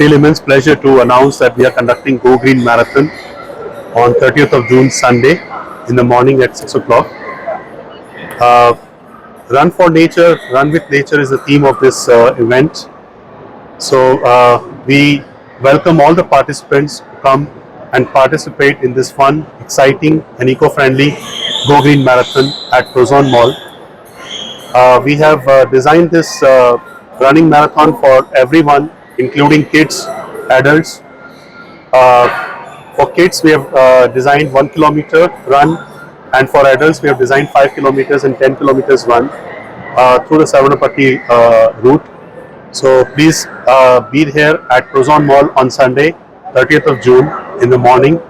feel immense pleasure to announce that we are conducting Go Green Marathon on 30th of June, Sunday, in the morning at 6 o'clock. Uh, run for Nature, Run with Nature is the theme of this uh, event. So uh, we welcome all the participants to come and participate in this fun, exciting, and eco-friendly Go Green Marathon at Prozon Mall. Uh, we have uh, designed this uh, running marathon for everyone, including kids, adults. Uh, for kids, we have uh, designed one kilometer run, and for adults, we have designed five kilometers and 10 kilometers run uh, through the Savanapatti uh, route. So please uh, be here at Prozon Mall on Sunday, 30th of June in the morning,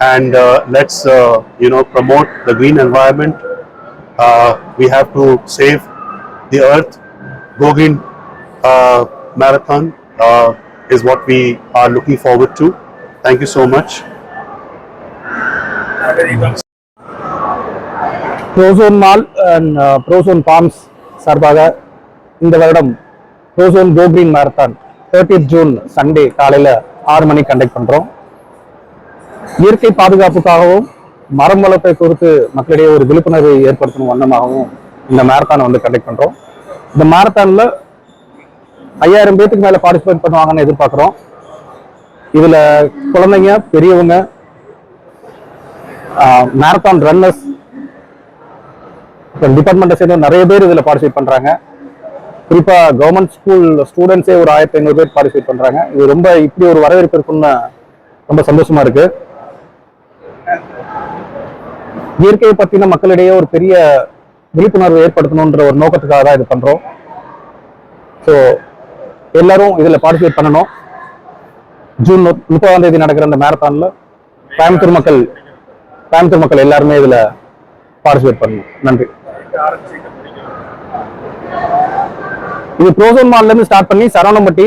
and uh, let's uh, you know promote the green environment. Uh, we have to save the earth. Go Green uh, Marathon uh, is what we are looking forward to. Thank you so much. Prozone mall and Prozone farms சார்பாக இந்த வருடம் Prozone go green marathon thirtieth June Sunday காலையில் ஆறு மணிக்கு conduct பண்ணுறோம் இயற்கை பாதுகாப்புக்காகவும் மரம் வளர்ப்பை குறித்து மக்களிடையே ஒரு விழிப்புணர்வை ஏற்படுத்தும் வண்ணமாகவும் இந்த மேரத்தானை வந்து கண்டக்ட் பண்ணுறோம் இந்த மேரத்தானில் ஐயாயிரம் பேத்துக்கு மேலே பார்ட்டிசிபேட் பண்ணுவாங்கன்னு எதிர்பார்க்குறோம். இதில் குழந்தைங்க பெரியவங்க மேரத்தான் ரன்னர்ஸ் டிபார்ட்மெண்ட்டை சேர்ந்து நிறைய பேர் இதில் பார்ட்டிசிபேட் பண்ணுறாங்க குறிப்பாக கவர்மெண்ட் ஸ்கூல் ஸ்டூடெண்ட்ஸே ஒரு ஆயிரத்தி ஐநூறு பேர் பார்ட்டிசிபேட் பண்ணுறாங்க இது ரொம்ப இப்படி ஒரு வரவேற்பு இருக்குன்னு ரொம்ப சந்தோஷமா இருக்கு. இயற்கையை பற்றின மக்களிடையே ஒரு பெரிய விழிப்புணர்வு ஏற்படுத்தணுன்ற ஒரு நோக்கத்துக்காக தான் இது பண்ணுறோம் ஸோ எல்லாரும் இதில் பார்ட்டிசிபேட் பண்ணணும். ஜூன் முப்பதாம் தேதி நடக்கிற அந்த மேரத்தானில் கோயம்புத்தூர் மக்கள் கோயம்புத்தூர் மக்கள் எல்லாருமே இதில் பார்ட்டிசிபேட் பண்ணணும். நன்றி. இது ப்ரோசோன் மால்லேருந்து ஸ்டார்ட் பண்ணி சரவணம்பட்டி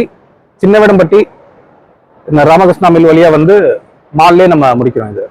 சின்னவேடம்பட்டி இந்த ராமகிருஷ்ணா மில் வழியா வந்து மால்லே நம்ம முடிக்கிறோம் இது.